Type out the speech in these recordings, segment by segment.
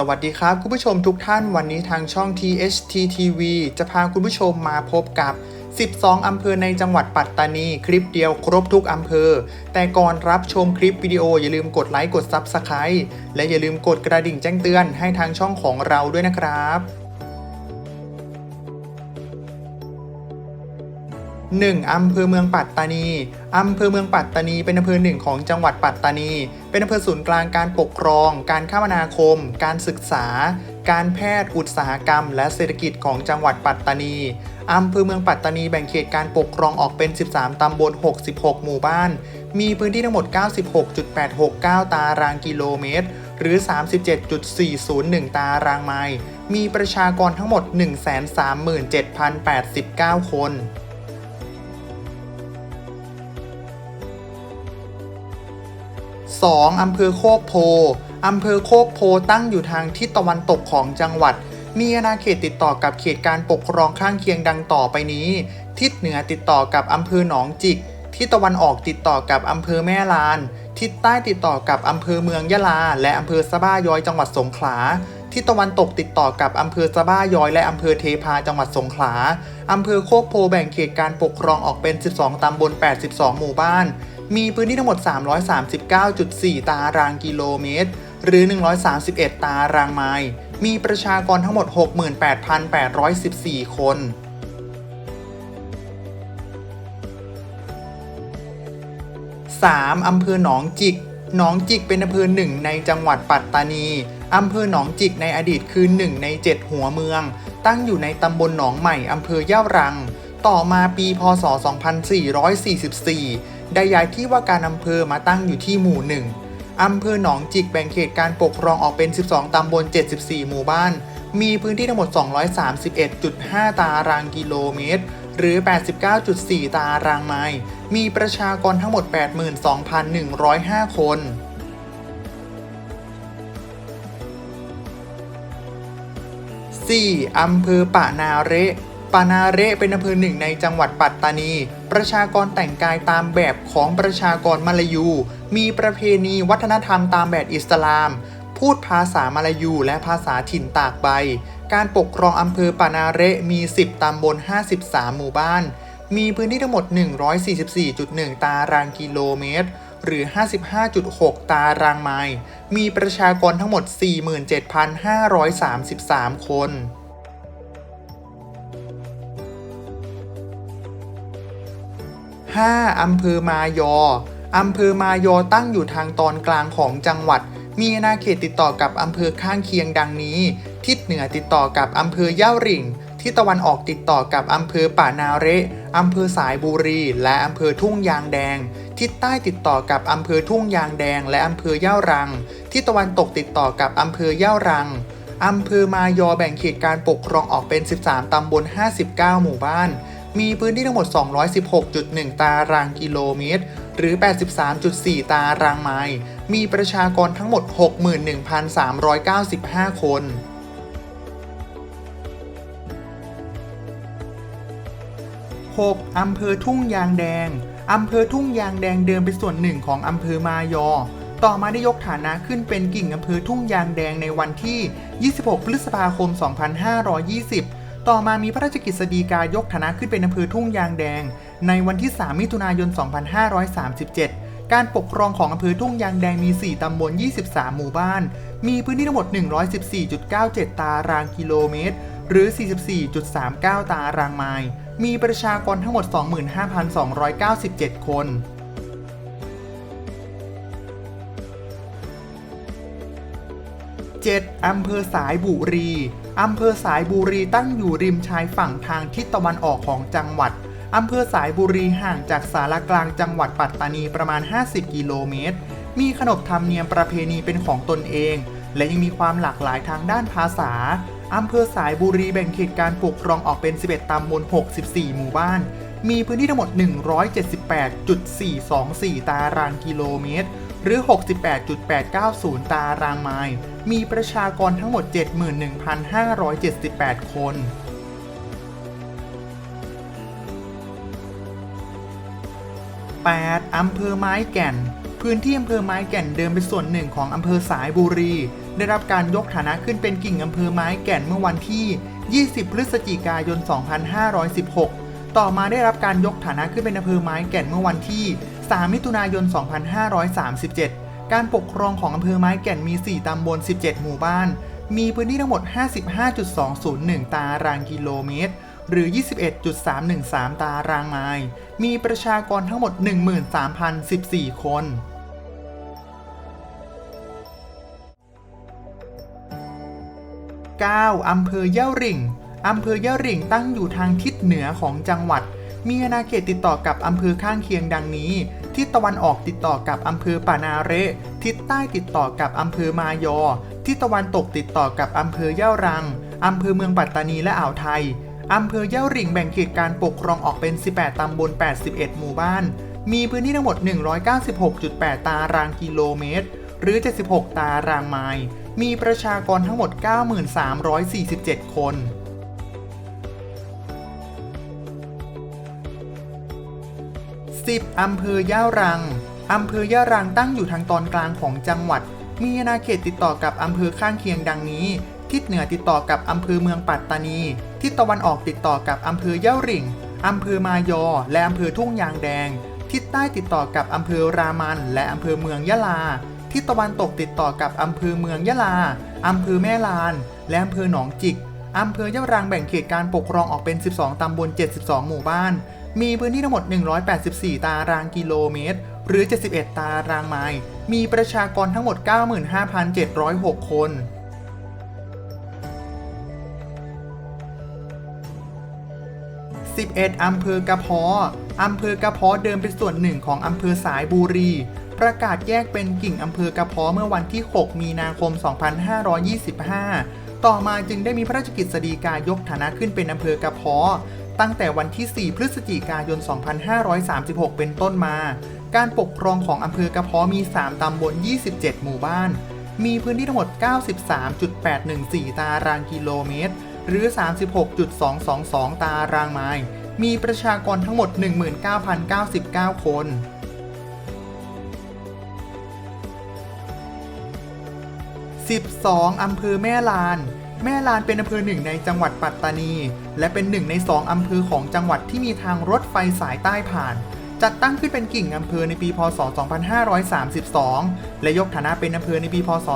สวัสดีครับ คุณผู้ชมทุกท่านวันนี้ทางช่อง THT TV จะพาคุณผู้ชมมาพบกับ 12 อำเภอในจังหวัดปัตตานี คลิปเดียวครบทุกอำเภอ แต่ก่อนรับชมคลิปวิดีโออย่าลืมกดไลค์กด Subscribe และอย่าลืมกดกระดิ่งแจ้งเตือนให้ทางช่องของเราด้วยนะครับ 1. อำเภอเมืองปัตตานีอำเภอเมืองปัตตานี เป็นอำเภอหนึ่งของจังหวัดปัตตานี เป็นอำเภอศูนย์กลางการปกครอง การคมนาคม การศึกษา การแพทย์อุตสาหกรรม และเศรษฐกิจของจังหวัดปัตตานีอำเภอเมืองปัตตานีแบ่งเขตการปกครองออกเป็น 13 ตำบล 66 หมู่บ้าน มีพื้นที่ทั้งหมด 96.869 ตารางกิโลเมตร หรือ 37.401 ตารางไมล์ มีประชากรทั้งหมด 137,089 คน 2. อำเภอโคกโพอำเภอโคกโพตั้งอยู่ทางทิศตะวันตกของจังหวัด มีอาณาเขตติดต่อกับเขตการปกครองข้างเคียงดังต่อไปนี้ ทิศเหนือติดต่อกับอำเภอหนองจิก ทิศตะวันออกติดต่อกับอำเภอแม่ลาน ทิศใต้ติดต่อกับอำเภอเมืองยะลา และอำเภอสะบ้าย้อยจังหวัดสงขลาทิศตะวันตกติดต่อกับอำเภอสะบ้าย้อยและอำเภอเทพาจังหวัดสงขลาอำเภอโคกโพแบ่งเขตการปกครองออกเป็น 12 ตำบล 82 หมู่บ้าน มีพื้นที่ทั้งหมด 339.4 ตารางกิโลเมตร หรือ 131 ตารางไมล์ มีประชากรทั้งหมด 68,814 คน 3. อำเภอหนองจิก หนองจิกเป็นอำเภอหนึ่งในจังหวัดปัตตานี อำเภอหนองจิกในอดีตคือหนึ่งใน 7 หัวเมือง ตั้งอยู่ในตำบลหนองใหม่ อำเภอย่ารัง ต่อมาปีพศ 2444 ได้ย้ายที่ว่าการอำเภอมาตั้งอยู่ที่หมู่หนึ่งอำเภอหนองจิกแบ่งเขตการปกครองออกเป็น 12 ตำบล 74 หมู่บ้าน มีพื้นที่ทั้งหมด 231.5 ตารางกิโลเมตร หรือ 89.4 ตารางไมล์มีประชากรทั้งหมด 82,105 คน 4. อำเภอปะนาเระานาเรเป็นอำเภอหนึ่งในจังหวัดปัตตานี ประชากรแต่งกายตามแบบของประชากรมาลายู มีประเพณีวัฒนธรรมตามแบบอิสลาม พูดภาษามาลายูและภาษาถิ่นตากใบ การปกครองอำเภอปานาเรมี 10 ตำบล 53 หมู่บ้าน มีพื้นที่ทั้งหมด 144.1 ตารางกิโลเมตร หรือ 55.6 ตารางไมล์ มีประชากรทั้งหมด 47,533 คน 5. อำเภอมายอ อำเภอมายอตั้งอยู่ทางตอนกลางของจังหวัด มีอาณาเขตติดต่อกับอำเภอข้างเคียงดังนี้ ทิศเหนือติดต่อกับอำเภอย่าริ่ง ทิศตะวันออกติดต่อกับอำเภอป่านาเระอำเภอสายบุรี และอำเภอทุ่งยางแดง ทิศใต้ติดต่อกับอำเภอทุ่งยางแดง และอำเภอย่ารัง ทิศตะวันตกติดต่อกับอำเภอย่ารังอำเภอมายอแบ่งเขตการปกครองออกเป็น 13 ตำบล 59 หมู่บ้าน มีพื้นที่ทั้งหมด 216.1 ตารางกิโลเมตร หรือ 83.4 ตารางไมล์ มีประชากรทั้งหมด 61,395 คน 6. อำเภอทุ่งยางแดง อำเภอทุ่งยางแดงเดิมเป็นส่วนหนึ่งของอำเภอมายอ ต่อมาได้ยกฐานะขึ้นเป็นกิ่งอำเภอทุ่งยางแดงในวันที่ 26 พฤษภาคม 2520 ต่อมามีพระราชกฤษฎีกายกฐานะขึ้นเป็นอำเภอทุ่งยางแดง ในวันที่ 3 มิถุนายน 2537 การปกครองของอำเภอทุ่งยางแดงมี 4 ตำบล 23 หมู่บ้าน มีพื้นที่ทั้งหมด 114.97 ตารางกิโลเมตร หรือ 44.39 ตารางไมล์ มีประชากรทั้งหมด 25,297 คน 7. อำเภอสายบุรี อำเภอสายบุรีตั้งอยู่ริมชายฝั่งทางทิศตะวันออกของจังหวัด อำเภอสายบุรีห่างจากสารกลางจังหวัดปัตตานีประมาณ 50 กิโลเมตร มีขนบธรรมเนียมประเพณีเป็นของตนเอง และยังมีความหลากหลายทางด้านภาษา อำเภอสายบุรีแบ่งเขตการปกครองออกเป็น 11 ตำบล 64 หมู่บ้าน มีพื้นที่ทั้งหมด 178.424 ตารางกิโลเมตร หรือ 68.890 ตารางไมล์ มีประชากรทั้งหมด 71,578 คน 8. อำเภอไม้แก่น พื้นที่อำเภอไม้แก่นเดิมเป็นส่วนหนึ่งของอำเภอสายบุรี ได้รับการยกฐานะขึ้นเป็นกิ่งอำเภอไม้แก่นเมื่อวันที่ 20 พฤศจิกายน 2516 ต่อมาได้รับการยกฐานะขึ้นเป็นอำเภอไม้แก่นเมื่อวันที่ 3 มิถุนายน 2537 การปกครองของอำเภอไม้แก่นมี 4 ตำบล 17 หมู่บ้าน มีพื้นที่ทั้งหมด 55.201 ตารางกิโลเมตร หรือ 21.313 ตารางไมล์ มีประชากรทั้งหมด 13,014 คน 9. อำเภอย่าริ่งอำเภอย่าริ่งตั้งอยู่ทางทิศเหนือของจังหวัด มีอาณาเขตติดต่อกับอำเภอข้างเคียงดังนี้ ทิศตะวันออกติดต่อกับอำเภอปานาเรทิศใต้ติดต่อกับอำเภอมายอ ทิศตะวันตกติดต่อกับอำเภอย่ารังอำเภอเมืองปัตตานีและอ่าวไทยอำเภอย่าริงแบ่งเขตการปกครองออกเป็น 18 ตำบล 81 หมู่บ้าน มีพื้นที่ทั้งหมด 196.8 ตารางกิโลเมตร หรือ 76 ตารางไมล์ มีประชากรทั้งหมด 9347 คน 10. อำเภอย่ารัง อำเภอย่ารังตั้งอยู่ทางตอนกลางของจังหวัด มีอาณาเขตติดต่อกับอำเภอข้างเคียงดังนี้ ทิศเหนือติดต่อกับอำเภอเมืองปัตตานี ทิศตะวันออกติดต่อกับอำเภอย่าริ่ง อำเภอมายอ และอำเภอทุ่งยางแดง ทิศใต้ติดต่อกับอำเภอรามัน และอำเภอเมืองยะลา ทิศตะวันตกติดต่อกับอำเภอเมืองยะลา อำเภอแม่ลาน และอำเภอหนองจิกอำเภอยะรังแบ่งเขตการปกครองออกเป็น 12 ตำบล 72 หมู่บ้าน มีพื้นที่ทั้งหมด 184 ตารางกิโลเมตร หรือ 71 ตารางไมล์ มีประชากรทั้งหมด 95,706 คน 11 อำเภอกระเพาะอำเภอกระเพาะเดิมเป็นส่วนหนึ่งของอำเภอสายบุรี ประกาศแยกเป็นกิ่งอำเภอกระเพาะเมื่อวันที่ 6 มีนาคม 2525 ต่อมาจึงได้มีพระราชกิจสีกายกฐานะขึ้นเป็นอำเภอกระเพาะ ตั้งแต่วันที่ 4 พฤศจิกายน 2536 เป็นต้นมา การปกครองของอำเภอกระเพาะมี 3 ตำบล 27 หมู่บ้าน มีพื้นที่ทั้งหมด 93.814 ตารางกิโลเมตร หรือ 36.222 ตารางไมล์ มีประชากรทั้งหมด 19,099 คน12 อำเภอแม่ลาน แม่ลานเป็นอำเภอหนึ่งในจังหวัดปัตตานี และเป็นหนึ่งในสองอำเภอของจังหวัดที่มีทางรถไฟสายใต้ผ่าน จัดตั้งขึ้นเป็นกิ่งอำเภอในปี พศ 2532 และยกฐานะเป็นอำเภอในปี พศ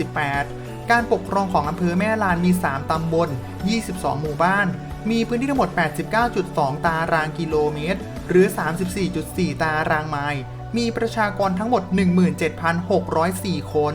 2538 การปกครองของอำเภอแม่ลานมี 3 ตำบล 22 หมู่บ้าน มีพื้นที่ทั้งหมด 89.2 ตารางกิโลเมตร หรือ 34.4 ตารางไมล์ มีประชากรทั้งหมด 17,604 คน